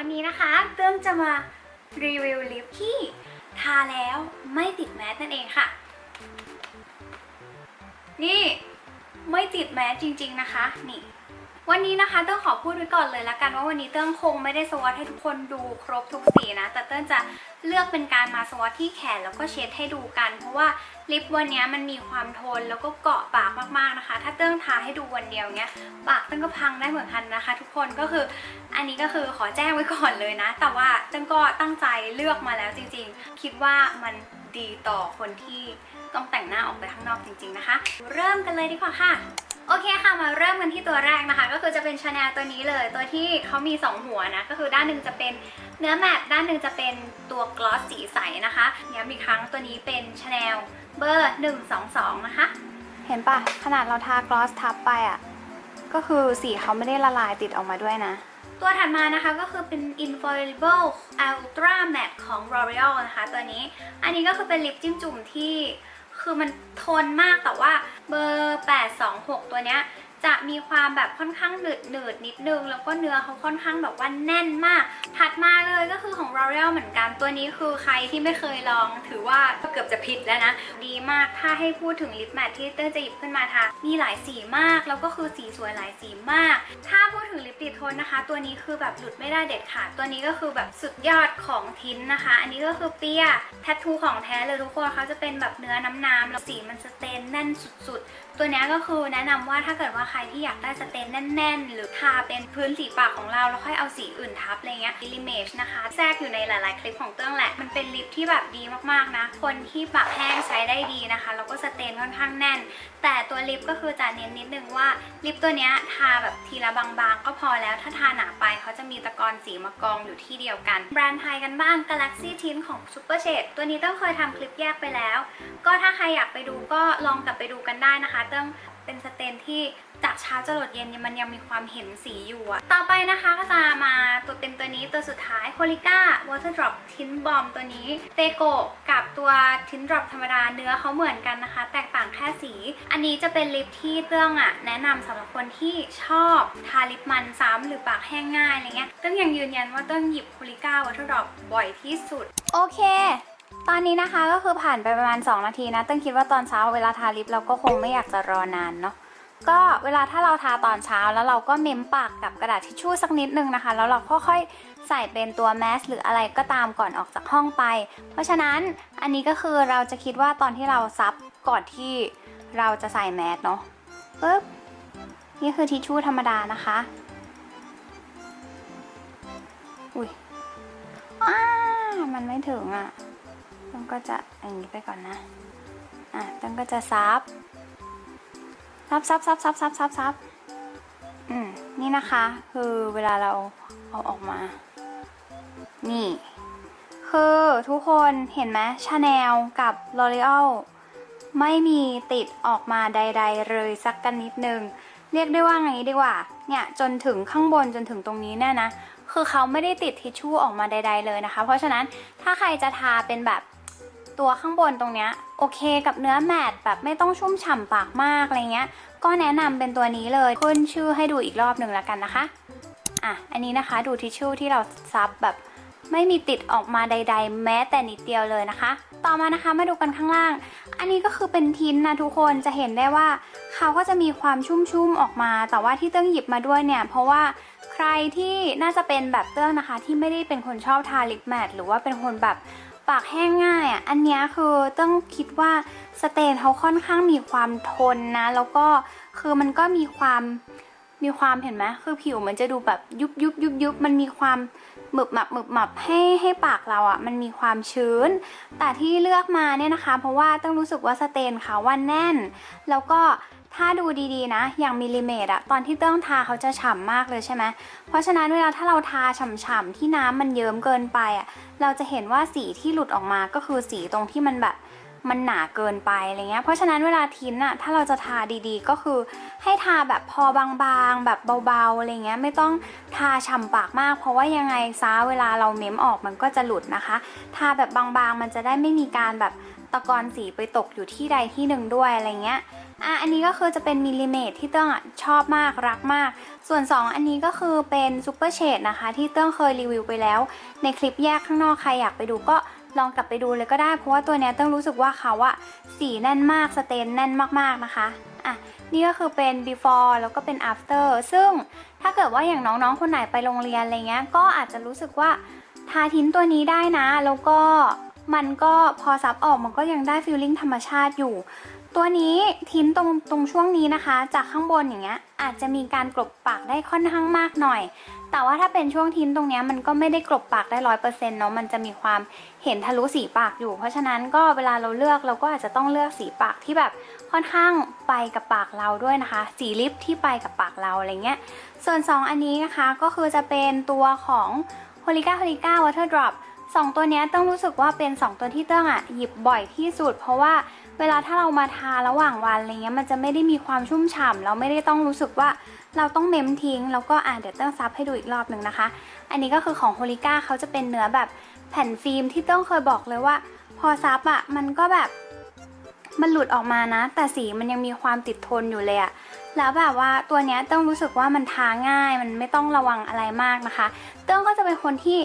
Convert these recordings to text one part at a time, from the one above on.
วันนี้นะคะเพิ่มจะมารีวิวลิปที่ทาแล้วไม่ติดแมสนั่นเองค่ะ นี่ไม่ติดแมสจริง ๆนะคะ นี่ วันนี้นะคะเติ้งขอพูดไว้ก่อนเลยละกันว่าวันนี้เติ้งคงไม่ได้สวอตให้ทุกคนดูครบทุกสีนะ แต่เติ้งจะเลือกเป็นการมาสวอตที่แขนแล้วก็เช็ดให้ดูกัน เพราะว่าลิปวันนี้มันมีความทนแล้วก็เกาะปากมากๆนะคะ ถ้าเติ้งทาให้ดูวันเดียวเนี้ยปากเติ้งก็พังได้เหมือนกันนะคะ ทุกคนก็คืออันนี้ก็คือขอแจ้งไว้ก่อนเลยนะ แต่ว่าเติ้งก็ตั้งใจเลือกมาแล้วจริง ๆ คิดว่ามันดีต่อคนที่ต้องแต่งหน้าออกไปข้างนอกจริง ๆนะคะ เริ่มกันเลยดีกว่าค่ะ โอเคค่ะมาเริ่มกันที่ตัวแรกนะคะ ก็คือจะเป็นชาแนลตัวนี้เลยตัวที่เขามี 2 หัวนะ ก็คือด้านหนึ่งจะเป็นเนื้อแมตต์ด้านหนึ่งจะเป็นตัวกลอสสีใสนะคะย้ำอีกครั้งตัวนี้เป็นชาแนลเบอร์ 122 นะคะ เห็นปะขนาดเราทากลอสทับไปอะ ก็คือสีเขาไม่ได้ละลายติดออกมาด้วยนะ ตัวถัดมานะคะก็คือเป็น Infallible Ultra Matte ของ L'Oreal นะคะ ตัวนี้ อันนี้ก็คือเป็นลิปจิ้มจุ่มที่คือมันทนมากแต่ว่า เบอร์ 826 ตัวเนี้ย จะมีความแบบค่อนข้างหนืดหนืดนิดนึง แล้วก็เนื้อเขาค่อนข้างแบบว่าแน่นมาก ถัดมาเลยก็คือของ L'Oreal เหมือนกัน ตัวนี้คือใครที่ไม่เคยลอง ถือว่าเกือบจะผิดแล้วนะ ดีมาก ถ้าให้พูดถึงลิปแมทที่เต้ยจะหยิบขึ้นมาทา มีหลายสีมาก แล้วก็คือสีสวยหลายสีมาก ถ้าพูดถึงลิปติดทนนะคะ ตัวนี้คือแบบหลุดไม่ได้เด็ดขาด ตัวนี้ก็คือแบบสุดยอดของทินนะคะ อันนี้ก็คือเปียแทททูของแท้เลยทุกคนเขาจะเป็นแบบเนื้อน้ำๆแล้วสีมันสเตนแน่นสุดๆ ตัวนี้ก็คือแนะนำว่าถ้าเกิดว่าใครที่อยากได้สเตนแน่น ๆ หรือทาเป็นพื้นสีปากของเราแล้วค่อยเอาสีอื่นทับอะไรเงี้ยลิเมจนะคะแทรกอยู่ในหลาย ๆ คลิปของเตื้องแหละมันเป็นลิปที่แบบดีมากๆนะ คนที่ปากแห้งใช้ได้ดีนะคะแล้วก็สเตนค่อนข้างแน่น แต่ตัวลิปก็คือจะเน้นนิดนึงว่าลิปตัวนี้ทาแบบทีละบางๆ ก็พอแล้วถ้าทาหนาไปเขาจะมีตะกอนสีมากองอยู่ที่เดียวกันแบรนด์ไทยกันบ้าง Galaxy Tint ของ Super Shade ตัวนี้ต้องเคยทำคลิปแยกไปแล้ว ก็ถ้าใครอยากไปดูก็ลองกลับไปดูกันได้นะคะเติ้งเป็นสเตนที่จากเช้าจรดเย็นมันยังมีความเห็นสีอยู่อะต่อไปนะคะก็จะมาตัวเป็นตัวนี้ตัวสุดท้าย h o l i c a Water Drop Tint Bomb ตัวนี้เตโกกับตัว Tint Drop ธรรมดาเนื้อเขาเหมือนกันนะคะ แตกต่างแค่สี อันนี้จะเป็นลิปที่เตื้องอะแนะนำสำหรับคนที่ชอบทาลิปมันซ้ำหรือปากแห้งง่ายอะไรเงี้ยเตื้องยังยืนยันว่าเตื้องหยิบ h o l i c a Water Drop บ่อยที่สุด โอเค ตอนนี้นะคะก็คือผ่านไปประมาณ 2 นาทีนะเต้งคิดว่าตอนเช้าเวลาทาลิปเราก็คงไม่อยากจะรอนานเนาะก็เวลาถ้าเราทาตอนเช้าแล้วเราก็เม้มปากกับกระดาษทิชชู่สักนิดนึงนะคะ แล้วเราค่อยๆใส่เป็นตัวแมสหรืออะไรก็ตามก่อนออกจากห้องไป เพราะฉะนั้นอันนี้ก็คือเราจะคิดว่าตอนที่เราซับก่อนที่เราจะใส่แมสเนาะปึ๊บนี่คือทิชชู่ธรรมดานะคะอุ้ยอ้ามันไม่ถึงอะ ต้องก็จะอย่างนี้ไปก่อนนะ อะต้องก็จะซับซับซับซับซับซับซับซับอืมนี่นะคะ คือเวลาเราเอาออกมา นี่ คือทุกคนเห็นไหมชาแนลกับ L'Oreal ไม่มีติดออกมาใด ๆ เลยสักกันนิดนึง เรียกได้ว่าไงดีกว่า เนี่ยจนถึงข้างบนจนถึงตรงนี้เนี่ยนะคือเขาไม่ได้ติดทิชชู่ออกมาใด ๆ เลยนะคะ เพราะฉะนั้นถ้าใครจะทาเป็นแบบ ตัวข้างบนตรงเนี้ยโอเคกับเนื้อแมตต์แบบไม่ต้องชุ่มฉ่ำปากมากอะไรเงี้ย ก็แนะนำเป็นตัวนี้เลยขึ้นชื่อให้ดูอีกรอบหนึ่งแล้วกันนะคะอะอันนี้นะคะดูทิชชู่ที่เราซับแบบไม่มีติดออกมาใด ๆ แม้แต่นิดเดียวเลยนะคะ ต่อมานะคะมาดูกันข้างล่าง อันนี้ก็คือเป็นทินนะทุกคนจะเห็นได้ว่า เขาก็จะมีความชุ่มๆออกมา แต่ว่าที่เติ้งหยิบมาด้วยเนี่ย เพราะว่าใครที่น่าจะเป็นแบบเติ้งนะคะ ที่ไม่ได้เป็นคนชอบทาลิปแมทหรือว่าเป็นคนแบบ ปากแห้งง่ายอะ อันนี้คือติ้งคิดว่าสเตนเขาค่อนข้างมีความทนนะ แล้วก็คือมันก็มีความมีความเห็นไหมคือผิวมันจะดูแบบยุบยุบยุบยุบมันมีความหมึบหมับหมึบหมับให้ให้ปากเราอะ มันมีความชื้น แต่ที่เลือกมาเนี่ยนะคะ เพราะว่าต้องรู้สึกว่าสเตนเขาว่าแน่น แล้วก็ ถ้าดูดีๆนะ อย่างมิลลิเมตรอะตอนที่เติ้งทาเขาจะฉ่ำมากเลยใช่ไหมเพราะฉะนั้นเวลาถ้าเราทาฉ่ำๆที่น้ำมันเยิ้มเกินไปอะเราจะเห็นว่าสีที่หลุดออกมาก็คือสีตรงที่มันแบบมันหนาเกินไปอะไรเงี้ย เพราะฉะนั้นเวลาทิ้นอะถ้าเราจะทาดีๆ ก็คือให้ทาแบบพอบางๆ แบบเบาๆอะไรเงี้ย ไม่ต้องทาฉ่ำปากมาก เพราะว่ายังไงซาเวลาเราเม้มออกมันก็จะหลุดนะคะ ทาแบบบางๆ มันจะได้ไม่มีการแบบตะกอนสีไปตกอยู่ที่ใดที่หนึ่งด้วยอะไรเงี้ย อะอันนี้ก็คือจะเป็นมิลลิเมตรที่เติ้งอะชอบมากรักมาก ส่วน 2 อันนี้ก็คือเป็นซูเปอร์เชดนะคะ ที่เติ้งเคยรีวิวไปแล้ว ในคลิปแยกข้างนอกใครอยากไปดูก็ลองกลับไปดูเลยก็ได้ เพราะว่าตัวเนี้ยเติ้งรู้สึกว่าเขาอะสีแน่นมากสเตนแน่นมากๆนะคะอะนี่ก็คือเป็น before แล้วก็เป็น after ซึ่งถ้าเกิดว่าอย่างน้องๆ คนไหนไปโรงเรียนอะไรเงี้ยก็อาจจะรู้สึกว่าทาทิ้นตัวนี้ได้นะ แล้วก็มันก็พอซับออกมันก็ยังได้ฟีลลิ่งธรรมชาติอยู่ ตัวนี้ทิ้นตรงตรงช่วงนี้นะคะ จากข้างบนอย่างเงี้ยอาจจะมีการกลบปากได้ค่อนข้างมากหน่อย แต่ว่าถ้าเป็นช่วงทิ้นตรงเนี้ยมันก็ไม่ได้กลบปากได้ร้อยเปอร์เซ็นต์เนาะมันจะมีความเห็นทะลุสีปากอยู่ เพราะฉะนั้นก็เวลาเราเลือกเราก็อาจจะต้องเลือกสีปากที่แบบค่อนข้างไปกับปากเราด้วยนะคะ สีลิปที่ไปกับปากเราอะไรเงี้ย ส่วน 2 อันนี้นะคะก็คือจะเป็นตัวของ h o l i c a h o l i c a Water Drop สองตัวนี้ต้องรู้สึกว่าเป็น 2 ตัวที่เติ้งอะหยิบบ่อยที่สุด เพราะว่า เวลาถ้าเรามาทาระหว่างวันอะไรเงี้ยมันจะไม่ได้มีความชุ่มฉ่ำเราไม่ได้ต้องรู้สึกว่าเราต้องเม้มทิ้ง แล้วก็อะเดี๋ยวเติ้งซับให้ดูอีกรอบหนึ่งนะคะ อันนี้ก็คือของ h o l i c a เขาจะเป็นเนื้อแบบแผ่นฟิล์มที่เติ้งเคยบอกเลยว่า พอซับอะมันก็แบบมันหลุดออกมานะ แต่สีมันยังมีความติดทนอยู่เลยอะแล้วแบบว่าตัวเนี้ยเติ้งรู้สึกว่ามันทาง่าย มันไม่ต้องระวังอะไรมากนะคะ เติ้งก็จะเป็นคนที่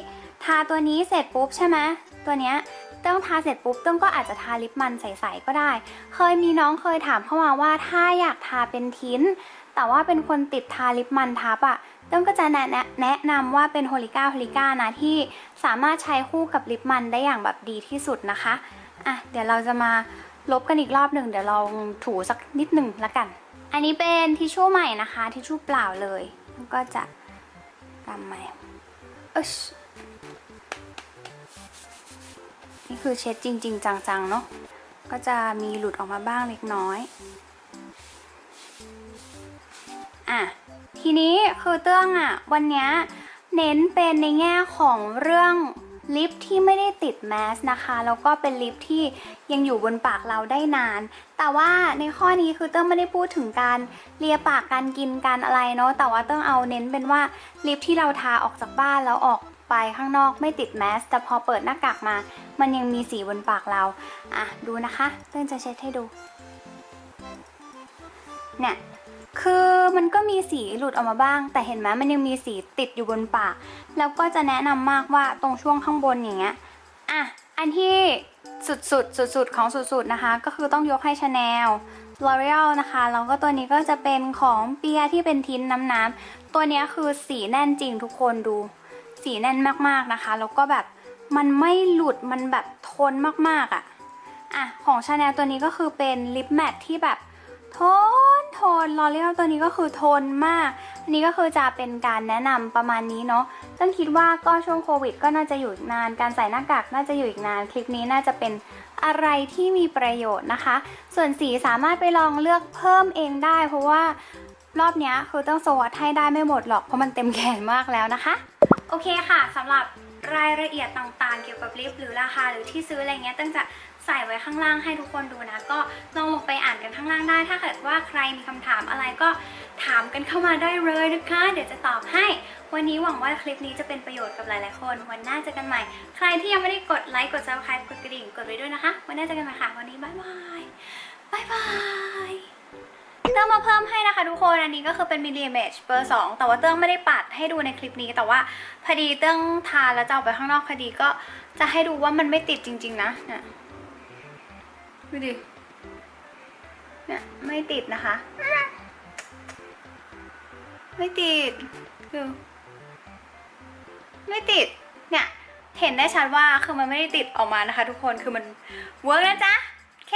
ทาตัวนี้เสร็จปุ๊บใช่ไหมตัวเนี้ย เติ้งทาเสร็จปุ๊บเติ้งก็อาจจะทาลิปมันใสๆก็ได้ เคยมีน้องเคยถามเข้ามาว่าถ้าอยากทาเป็นทิ้น แต่ว่าเป็นคนติดทาลิปมันทับอะเติ้งก็จะแนะแนะนำว่าเป็นโฮลิก้าโฮลิก้านะที่สามารถใช้คู่กับลิปมันได้อย่างแบบดีที่สุดนะคะอะเดี๋ยวเราจะมาลบกันอีกรอบหนึ่งเดี๋ยวลองถูสักนิดหนึ่งละกัน อันนี้เป็นทิชชู่ใหม่นะคะทิชชู่เปล่าเลยก็จะกำใหม่เอย นี่คือเช็ดจริง ๆ จังๆเนาะก็จะมีหลุดออกมาบ้างเล็กน้อยอะทีนี้คือเตื้องอะวันเนี้ยเน้นเป็นในแง่ของเรื่องลิปที่ไม่ได้ติดแมสนะคะ แล้วก็เป็นลิปที่ยังอยู่บนปากเราได้นาน แต่ว่าในข้อนี้คือเติ้งไม่ได้พูดถึงการเลียปากการกินการอะไรเนาะแต่ว่าเติ้งเอาเน้นเป็นว่าลิปที่เราทาออกจากบ้านแล้วออก ไปข้างนอกไม่ติดแมส แต่พอเปิดหน้ากากมา มันยังมีสีบนปากเรา อะ ดูนะคะเติ้งจะเช็ดให้ดู เนี่ยคือมันก็มีสีหลุดออกมาบ้าง แต่เห็นไหมมันยังมีสีติดอยู่บนปาก แล้วก็จะแนะนำมากว่าตรงช่วงข้างบนอย่างเงี้ยอะอันที่สุดสุดสุดสุดของสุดๆนะคะ ก็คือต้องยกให้ชาแนล L'Oreal นะคะแล้วก็ตัวนี้ก็จะเป็นของเปียที่เป็นทิ้นน้ำน้ำตัวเนี้ยคือสีแน่นจริงทุกคนดู สีแน่นมากๆนะคะ แล้วก็แบบมันไม่หลุดมันแบบทนมากๆอะ่ะอะของชาแนลตัวนี้ก็คือเป็นลิปแมทที่แบบทนทนลอเรียลตัวนี้ก็คือทนมาก อันนี้ก็คือจะเป็นการแนะนำประมาณนี้เนาะต้องคิดว่าก็ช่วงโควิด ก็น่าจะอยู่อีกนาน การใส่หน้ากากน่าจะอยู่อีกนาน คลิปนี้น่าจะเป็นอะไรที่มีประโยชน์นะคะ ส่วนสีสามารถไปลองเลือกเพิ่มเองได้ เพราะว่ารอบนี้คือต้องสวัสดให้ได้ไม่หมดหรอกเพราะมันเต็มแขนมากแล้วนะคะ โอเคค่ะสำหรับรายละเอียดต่างๆ เกี่ยวกับลิปหรือราคาหรือที่ซื้ออะไรเงี้ยตั้งจะใส่ไว้ข้างล่างให้ทุกคนดูนะ ก็ลองลงไปอ่านกันข้างล่างได้ ถ้าเกิดว่าใครมีคำถามอะไรก็ถามกันเข้ามาได้เลยนะคะ เดี๋ยวจะตอบให้ วันนี้หวังว่าคลิปนี้จะเป็นประโยชน์กับหลายๆคน วันหน้าเจอกันใหม่ ใครที่ยังไม่ได้กดไลค์กด subscribe กดกระดิ่งกดไว้ด้วยนะคะ วันหน้าเจอกันใหม่ค่ะวันนี้บ๊ายบายบ๊ายบาย เติ้งมาเพิ่มให้นะคะทุกคนอันนี้ก็คือเป็น Mini Image เบอร์2แต่ว่าเติ้องไม่ได้ปัดให้ดูในคลิปนี้ แต่ว่าพอดีเติ้องทาแล้วจะออกไปข้างนอกพอดีก็จะให้ดูว่ามันไม่ติดจริง ๆ นะเนี่ยดูดิเนี่ยไม่ติดนะคะ ไม่ติดดูไม่ติดเนี่ยเห็นได้ชัดว่าคือมันไม่ได้ติดออกมานะคะ ทุกคนคือมันเวิร์กนะจ๊ะโอเค